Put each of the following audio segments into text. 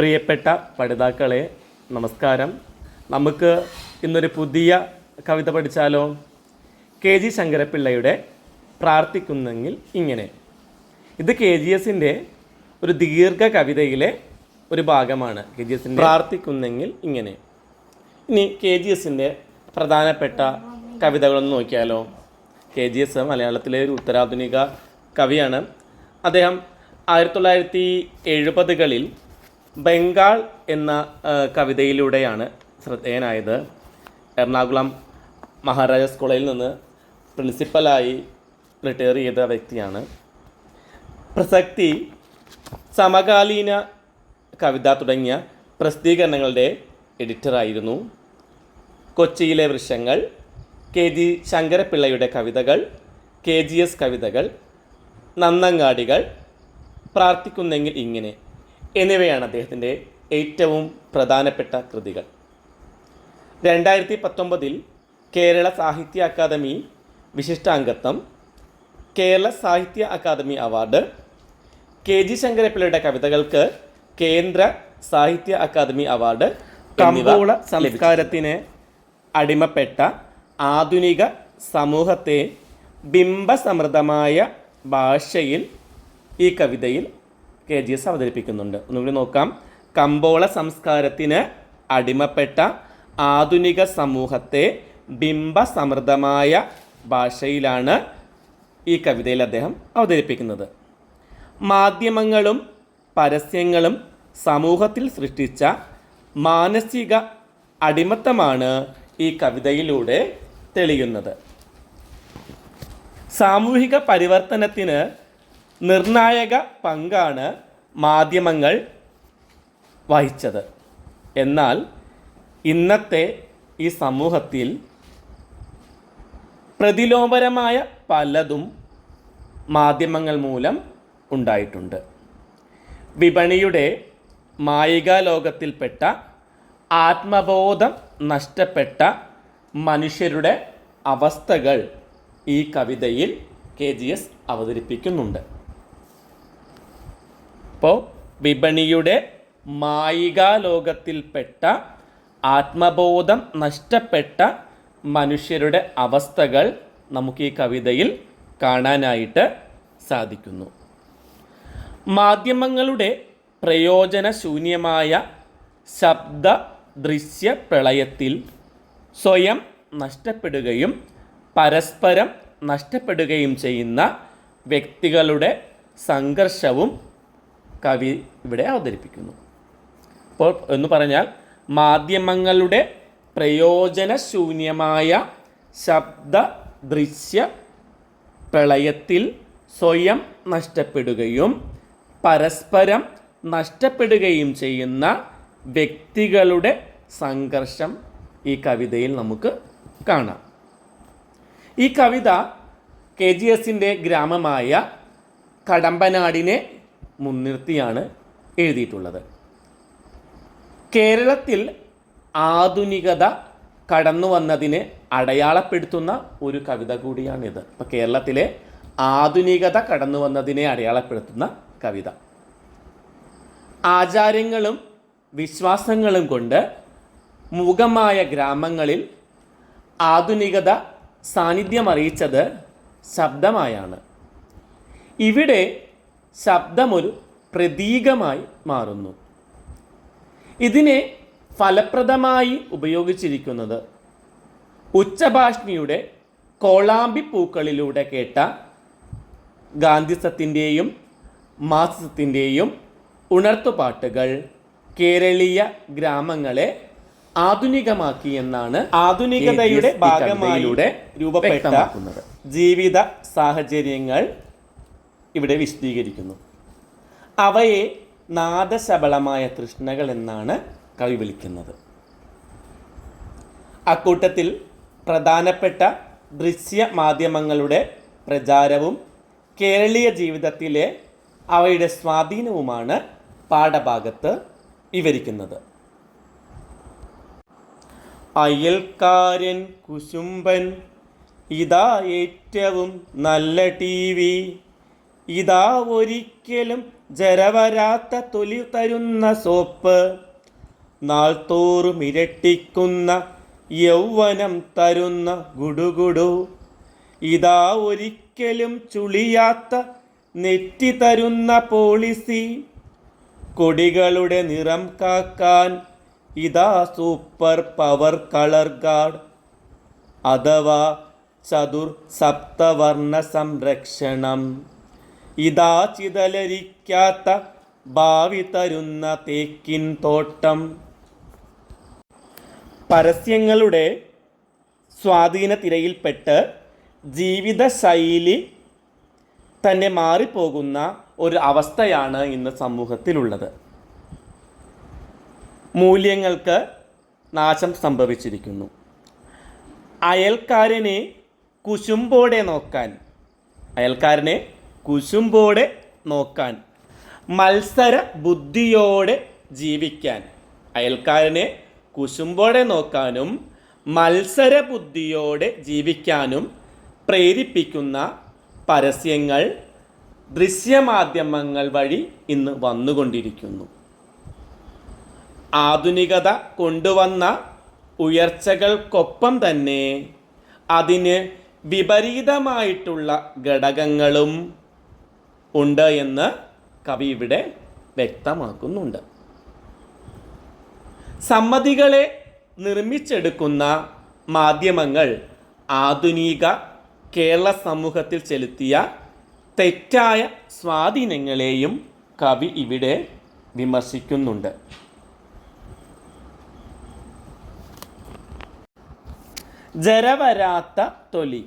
പ്രിയപ്പെട്ട പഠിതാക്കളെ നമസ്കാരം. നമുക്ക് ഇന്നൊരു പുതിയ കവിത പഠിച്ചാലോ? കെ ജി ശങ്കരപ്പിള്ളയുടെ പ്രാർത്ഥിക്കുന്നെങ്കിൽ ഇങ്ങനെ. ഇത് കെ ജി എസിന്റെ ഒരു ദീർഘ കവിതയിലെ ഒരു ഭാഗമാണ്. കെ ജി എസിന്റെ പ്രാർത്ഥിക്കുന്നെങ്കിൽ ഇങ്ങനെ. ഇനി കെ ജി എസിന്റെ പ്രധാനപ്പെട്ട കവിതകളൊന്ന് നോക്കിയാലോ? കെ ജി എസ് മലയാളത്തിലെ ഒരു ഉത്തരാധുനിക കവിയാണ്. അദ്ദേഹം ആയിരത്തി തൊള്ളായിരത്തി എഴുപതുകളിൽ ബംഗാൾ എന്ന കവിതയിലൂടെയാണ് ശ്രദ്ധേയനായത്. എറണാകുളം മഹാരാജാസ് കോളേജിൽ നിന്ന് പ്രിൻസിപ്പലായി റിട്ടയർ ചെയ്ത വ്യക്തിയാണ്. പ്രസക്തി സമകാലീന കവിത തുടങ്ങിയ പ്രസിദ്ധീകരണങ്ങളുടെ എഡിറ്ററായിരുന്നു കൊച്ചിയിലെ വൃക്ഷങ്ങൾ കെ ജി ശങ്കരപ്പിള്ളയുടെ കവിതകൾ കെ ജി എസ് കവിതകൾ നന്നങ്ങാടികൾ പ്രാർത്ഥിക്കുന്നെങ്കിൽ ഇങ്ങനെ. എന്നിവയാണ് അദ്ദേഹത്തിന്റെ ഏറ്റവും പ്രധാനപ്പെട്ട കൃതികൾ. രണ്ടായിരത്തി പത്തൊമ്പതിൽ Kerala Sahitya academy വിശിഷ്ടാംഗത്വം Kerala Sahitya academy award K G ശങ്കരപ്പിള്ളയുടെ കവിതകൾക്ക് കേന്ദ്ര സാഹിത്യ അക്കാദമി അവാർഡ് കമ്പോള സംസ്കാരത്തിന് അടിമപ്പെട്ട ആധുനിക സമൂഹത്തെ ബിംബസമൃദ്ധമായ ഭാഷയിൽ ഈ കവിതയിൽ കെ ജി എസ് അവതരിപ്പിക്കുന്നുണ്ട്. ഒന്നുകൂടി നോക്കാം. കമ്പോള സംസ്കാരത്തിന് അടിമപ്പെട്ട ആധുനിക സമൂഹത്തെ ബിംബസമൃദ്ധമായ ഭാഷയിലാണ് ഈ കവിതയിൽ അദ്ദേഹം അവതരിപ്പിക്കുന്നത്. മാധ്യമങ്ങളും പരസ്യങ്ങളും സമൂഹത്തിൽ സൃഷ്ടിച്ച മാനസിക അടിമത്തമാണ് ഈ കവിതയിലൂടെ തെളിയുന്നത്. സാമൂഹിക പരിവർത്തനത്തിന് നിർണായക പങ്കാണ് മാധ്യമങ്ങൾ വഹിച്ചത്. എന്നാൽ ഇന്നത്തെ ഈ സമൂഹത്തിൽ പ്രതിലോമപരമായ പലതും മാധ്യമങ്ങൾ മൂലം ഉണ്ടായിട്ടുണ്ട്. വിപണിയുടെ മായികാ ലോകത്തിൽപ്പെട്ട ആത്മബോധം നഷ്ടപ്പെട്ട മനുഷ്യരുടെ അവസ്ഥകൾ ഈ കവിതയിൽ കെ ജി എസ് അവതരിപ്പിക്കുന്നുണ്ട്. അപ്പോൾ വിപണിയുടെ മായികാ ലോകത്തിൽപ്പെട്ട ആത്മബോധം നഷ്ടപ്പെട്ട മനുഷ്യരുടെ അവസ്ഥകൾ നമുക്ക് ഈ കവിതയിൽ കാണാനായിട്ട് സാധിക്കുന്നു. മാധ്യമങ്ങളുടെ പ്രയോജനശൂന്യമായ ശബ്ദ ദൃശ്യ പ്രളയത്തിൽ സ്വയം നഷ്ടപ്പെടുകയും പരസ്പരം നഷ്ടപ്പെടുകയും ചെയ്യുന്ന വ്യക്തികളുടെ സംഘർഷവും കവി ഇവിടെ അവതരിപ്പിക്കുന്നു. അപ്പോൾ എന്ന് പറഞ്ഞാൽ മാധ്യമങ്ങളുടെ പ്രയോജനശൂന്യമായ ശബ്ദ ദൃശ്യ പ്രളയത്തിൽ സ്വയം നഷ്ടപ്പെടുകയും പരസ്പരം നഷ്ടപ്പെടുകയും ചെയ്യുന്ന വ്യക്തികളുടെ സംഘർഷം ഈ കവിതയിൽ നമുക്ക് കാണാം. ഈ കവിത കെ ജി എസിന്റെ ഗ്രാമമായ കടമ്പനാടിനെ മുൻനിർത്തിയാണ് എഴുതിയിട്ടുള്ളത്. കേരളത്തിൽ ആധുനികത കടന്നു വന്നതിനെ അടയാളപ്പെടുത്തുന്ന ഒരു കവിത കൂടിയാണിത്. ഇപ്പോൾ കേരളത്തിലെ ആധുനികത കടന്നു വന്നതിനെ അടയാളപ്പെടുത്തുന്ന കവിത. ആചാരങ്ങളും വിശ്വാസങ്ങളും കൊണ്ട് മുഖമായ ഗ്രാമങ്ങളിൽ ആധുനികത സാന്നിധ്യമറിയിച്ചത് ശബ്ദമായാണ്. ഇവിടെ ശബ്ദമൊരു പ്രതീകമായി മാറുന്നു. ഇതിനെ ഫലപ്രദമായി ഉപയോഗിച്ചിരിക്കുന്നത് ഉച്ചഭാഷിണിയുടെ കോളാമ്പി പൂക്കളിലൂടെ കേട്ട ഗാന്ധിസത്തിന്റെയും മാസത്തിന്റെയും ഉണർത്തുപാട്ടുകൾ കേരളീയ ഗ്രാമങ്ങളെ ആധുനികമാക്കി എന്നാണ് ആധുനികതയുടെ ഭാഗമായിലൂടെ രൂപപ്പെട്ട ജീവിത സാഹചര്യങ്ങൾ ഇവിടെ വിശദീകരിക്കുന്നു. അവയെ നാദശബളമായ തൃഷ്ണകൾ എന്നാണ് കവി വിളിക്കുന്നത്. അക്കൂട്ടത്തിൽ പ്രധാനപ്പെട്ട ദൃശ്യ മാധ്യമങ്ങളുടെ പ്രചാരവും കേരളീയ ജീവിതത്തിലെ അവയുടെ സ്വാധീനവുമാണ് പാഠഭാഗത്ത് വിവരിക്കുന്നത്. അയൽക്കാരൻ കുശുംബൻ ഇതാ ഏറ്റവും നല്ല ടി വി. ഇതാ ഒരിക്കലും ജരവരാത്ത തൊലി തരുന്ന സോപ്പ്. നാൾത്തോറും ഇരട്ടിക്കുന്ന യൗവനം തരുന്ന ഗുഡുഗുഡു ഇതാ ഒരിക്കലും ചുളിയാത്ത നെറ്റി തരുന്ന പോളിസി. കൊടികളുടെ നിറം കാക്കാൻ ഇതാ സൂപ്പർ പവർ കളർ ഗാർഡ്. അഥവാ ചതുർ സപ്തവർണ സംരക്ഷണം. ഇതാ ചിതലരിക്കാത്ത ഭാവി തരുന്ന തേക്കിൻ തോട്ടം. പരസ്യങ്ങളുടെ സ്വാധീന തിരയിൽപ്പെട്ട് ജീവിതശൈലി തന്നെ മാറിപ്പോകുന്ന ഒരു അവസ്ഥയാണ് ഇന്ന് സമൂഹത്തിലുള്ളത്. മൂല്യങ്ങൾക്ക് നാശം സംഭവിച്ചിരിക്കുന്നു. അയൽക്കാരനെ കുശുമ്പോടെ നോക്കാൻ അയൽക്കാരനെ കുശുമ്പോടെ നോക്കാൻ മത്സര ബുദ്ധിയോടെ ജീവിക്കാൻ. അയൽക്കാരനെ കുശുമ്പോടെ നോക്കാനും മത്സര ബുദ്ധിയോടെ ജീവിക്കാനും പ്രേരിപ്പിക്കുന്ന പരസ്യങ്ങൾ ദൃശ്യമാധ്യമങ്ങൾ വഴി ഇന്ന് വന്നുകൊണ്ടിരിക്കുന്നു. ആധുനികത കൊണ്ടുവന്ന ഉയർച്ചകൾക്കൊപ്പം തന്നെ അതിന് വിപരീതമായിട്ടുള്ള ഘടകങ്ങളും ഉണ്ട് എന്ന് കവി ഇവിടെ വ്യക്തമാക്കുന്നുണ്ട്. സമ്മതികളെ നിർമ്മിച്ചെടുക്കുന്ന മാധ്യമങ്ങൾ ആധുനിക കേരള സമൂഹത്തിൽ ചെലുത്തിയ തെറ്റായ സ്വാധീനങ്ങളെയും കവി ഇവിടെ വിമർശിക്കുന്നുണ്ട്. ജരവരാത്ത തൊലി.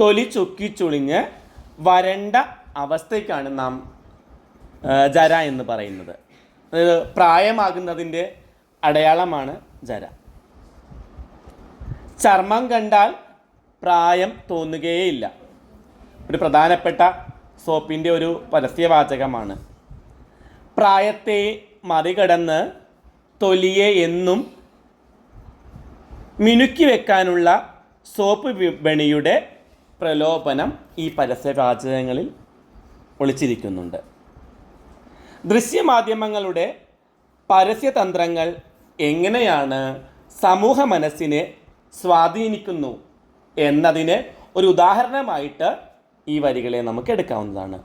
തൊലി ചുക്കിച്ചുളിഞ്ഞ് വരണ്ട അവസ്ഥയ്ക്കാണ് നാം ജര എന്ന് പറയുന്നത്. അതായത് പ്രായമാകുന്നതിന്റെ അടയാളമാണ് ജര. ചർമ്മം കണ്ടാൽ പ്രായം തോന്നുകയേയില്ല. ഒരു പ്രധാനപ്പെട്ട സോപ്പിന്റെ ഒരു പരസ്യവാചകമാണ്. പ്രായത്തെ മറികടന്ന് തൊലിയെ എന്നും മിനുക്കി വെക്കാനുള്ള സോപ്പ് വിപണിയുടെ പ്രലോഭനം ഈ പരസ്യവാചകങ്ങളിൽ ഒളിച്ചിരിക്കുന്നുണ്ട്. ദൃശ്യമാധ്യമങ്ങളുടെ പരസ്യതന്ത്രങ്ങൾ എങ്ങനെയാണ് സമൂഹ മനസ്സിനെ സ്വാധീനിക്കുന്നു എന്നതിന് ഒരു ഉദാഹരണമായിട്ട് ഈ വരികളെ നമുക്ക് എടുക്കാവുന്നതാണ്.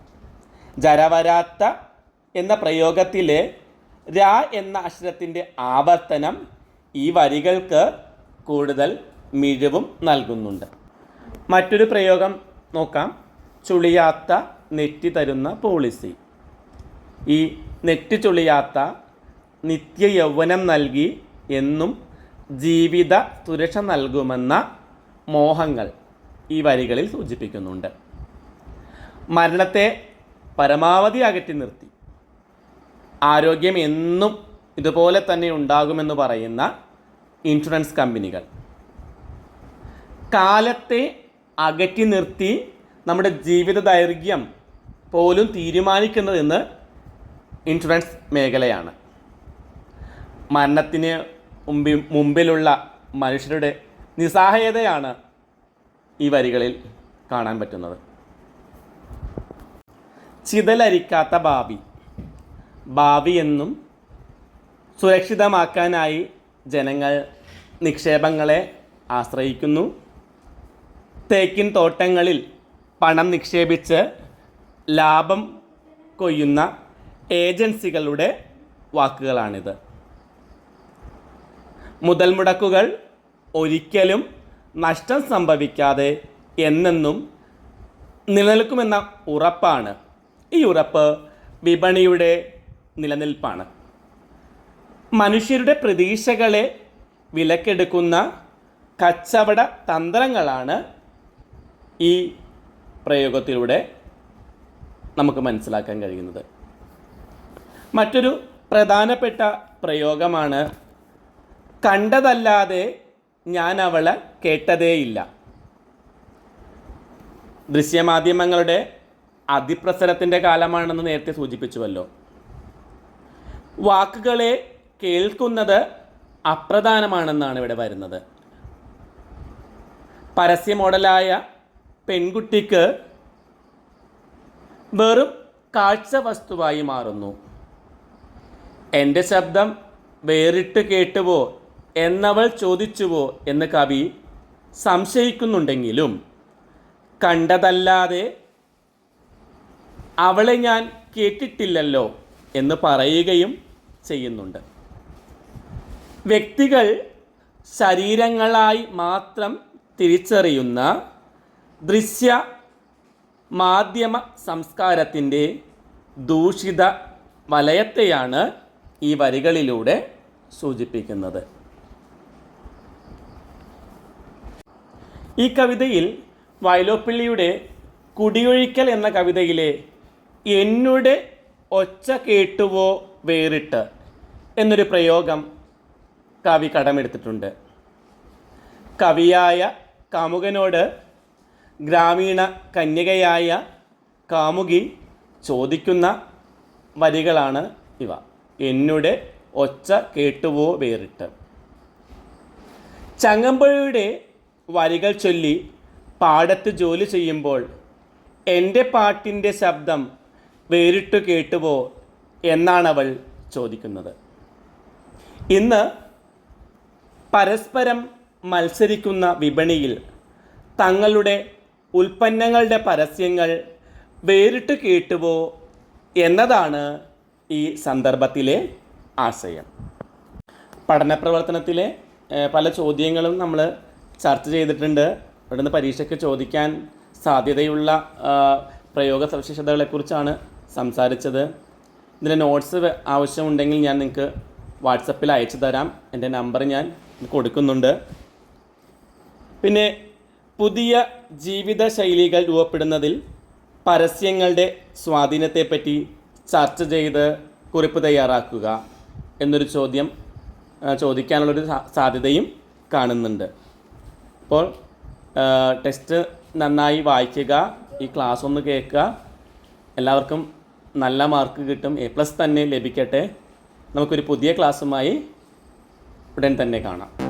ജരവരാത്ത എന്ന പ്രയോഗത്തിലെ ര എന്ന അക്ഷരത്തിന്റെ ആവർത്തനം ഈ വരികൾക്ക് കൂടുതൽ മിഴിവും നൽകുന്നുണ്ട്. മറ്റൊരു പ്രയോഗം നോക്കാം. ചുളിയാത്ത നെറ്റി പോളിസി ഈ നെറ്റി ചുളിയാത്ത നിത്യ യൗവനം നൽകി എന്നും ജീവിത സുരക്ഷ നൽകുമെന്ന മോഹങ്ങൾ ഈ വരികളിൽ സൂചിപ്പിക്കുന്നുണ്ട്. മരണത്തെ പരമാവധി അകറ്റി നിർത്തി. ആരോഗ്യം എന്നും ഇതുപോലെ തന്നെ ഉണ്ടാകുമെന്ന് പറയുന്ന ഇൻഷുറൻസ് കമ്പനികൾ കാലത്തെ അകറ്റി നിർത്തി നമ്മുടെ ജീവിത ദൈർഘ്യം പോലും തീരുമാനിക്കുന്നതെന്ന് ഇൻഷുറൻസ് മേഖലയാണ്. മരണത്തിന് മുമ്പിൽ മുമ്പിലുള്ള മനുഷ്യരുടെ നിസ്സഹായതയാണ് ഈ വരികളിൽ കാണാൻ പറ്റുന്നത്. ചിതലരിക്കാത്ത ഭാവി. ഭാവി എന്നും സുരക്ഷിതമാക്കാനായി ജനങ്ങൾ നിക്ഷേപങ്ങളെ ആശ്രയിക്കുന്നു. തേക്കിൻ തോട്ടങ്ങളിൽ പണം നിക്ഷേപിച്ച് ലാഭം കൊയ്യുന്ന ഏജൻസികളുടെ വാക്കുകളാണിത്. മുതൽ മുടക്കുകൾ ഒരിക്കലും നഷ്ടം സംഭവിക്കാതെ എന്നെന്നും നിലനിൽക്കുമെന്ന ഉറപ്പാണ്. ഈ ഉറപ്പ് വിപണിയുടെ നിലനിൽപ്പാണ്. മനുഷ്യരുടെ പ്രതീക്ഷകളെ വിലക്കെടുക്കുന്ന കച്ചവട തന്ത്രങ്ങളാണ് ഈ പ്രയോഗത്തിലൂടെ നമുക്ക് മനസ്സിലാക്കാൻ കഴിയുന്നത്. മറ്റൊരു പ്രധാനപ്പെട്ട പ്രയോഗമാണ് കണ്ടതല്ലാതെ ഞാൻ അവളെ കേട്ടതേയില്ല. ദൃശ്യമാധ്യമങ്ങളുടെ അതിപ്രസരത്തിന്റെ കാലമാണെന്ന് നേരത്തെ സൂചിപ്പിച്ചുവല്ലോ. വാക്കുകളെ കേൾക്കുന്നത് അപ്രധാനമാണെന്നാണ് ഇവിടെ വരുന്നത്. പരസ്യ മോഡലായ പെൺകുട്ടിക്ക് വെറും കാഴ്ച വസ്തുവായി മാറുന്നു. എന്റെ ശബ്ദം വേറിട്ട് കേട്ടുവോ എന്നവൾ ചോദിച്ചുവോ എന്ന് കവി സംശയിക്കുന്നുണ്ടെങ്കിലും കണ്ടതല്ലാതെ അവളെ ഞാൻ കേട്ടിട്ടില്ലല്ലോ എന്ന് പറയുകയും ചെയ്യുന്നുണ്ട്. വ്യക്തികൾ ശരീരങ്ങളായി മാത്രം തിരിച്ചറിയുന്ന ദൃശ്യ മാധ്യമ സംസ്കാരത്തിന്റെ ദൂഷിത വലയത്തെയാണ് ഈ വരികളിലൂടെ സൂചിപ്പിക്കുന്നത്. ഈ കവിതയിൽ വയലോപ്പിള്ളിയുടെ കുടിയൊഴിക്കൽ എന്ന കവിതയിലെ എന്നുടെ ഒച്ച കേട്ടുവോ വേറിട്ട് എന്നൊരു പ്രയോഗം കവി കടമെടുത്തിട്ടുണ്ട്. കവിയായ കാമുകനോട് ഗ്രാമീണ കന്യകയായ കാമുകി ചോദിക്കുന്ന വരികളാണ് ഇവ. എന്നുടെ ഒച്ച കേട്ടുവോ വേറിട്ട്. ചങ്ങമ്പുഴയുടെ വരികൾ ചൊല്ലി പാടത്ത് ജോലി ചെയ്യുമ്പോൾ എന്റെ പാട്ടിന്റെ ശബ്ദം വേറിട്ട് കേട്ടുവോ എന്നാണവൾ ചോദിക്കുന്നത്. ഇന്ന് പരസ്പരം മത്സരിക്കുന്ന വിപണിയിൽ തങ്ങളുടെ ഉൽപ്പന്നങ്ങളുടെ പരസ്യങ്ങൾ വേറിട്ട് കേട്ടുവോ എന്നതാണ് ഈ സന്ദർഭത്തിലെ ആശയം. പഠന പ്രവർത്തനത്തിലെ പല ചോദ്യങ്ങളും നമ്മൾ ചർച്ച ചെയ്തിട്ടുണ്ട്. ഇവിടുന്ന് പരീക്ഷയ്ക്ക് ചോദിക്കാൻ സാധ്യതയുള്ള പ്രയോഗ സവിശേഷതകളെക്കുറിച്ചാണ് സംസാരിച്ചത്. ഇതിന്റെ നോട്ട്സ് ആവശ്യമുണ്ടെങ്കിൽ ഞാൻ നിങ്ങൾക്ക് വാട്സപ്പിൽ അയച്ചു തരാം. എന്റെ നമ്പർ ഞാൻ കൊടുക്കുന്നുണ്ട്. പിന്നെ പുതിയ ജീവിത ശൈലികൾ രൂപപ്പെടുന്നതിൽ പരസ്യങ്ങളുടെ സ്വാധീനത്തെപ്പറ്റി ചർച്ച ചെയ്ത് കുറിപ്പ് തയ്യാറാക്കുക എന്നൊരു ചോദ്യം ചോദിക്കാനുള്ളൊരു സാധ്യതയും കാണുന്നുണ്ട്. അപ്പോൾ ടെസ്റ്റ് നന്നായി വായിക്കുക ഈ ക്ലാസ് ഒന്ന് കേൾക്കുക. എല്ലാവർക്കും നല്ല മാർക്ക് കിട്ടും എ പ്ലസ് തന്നെ ലഭിക്കട്ടെ. നമുക്കൊരു പുതിയ ക്ലാസ്സുമായി ഉടൻ തന്നെ കാണാം.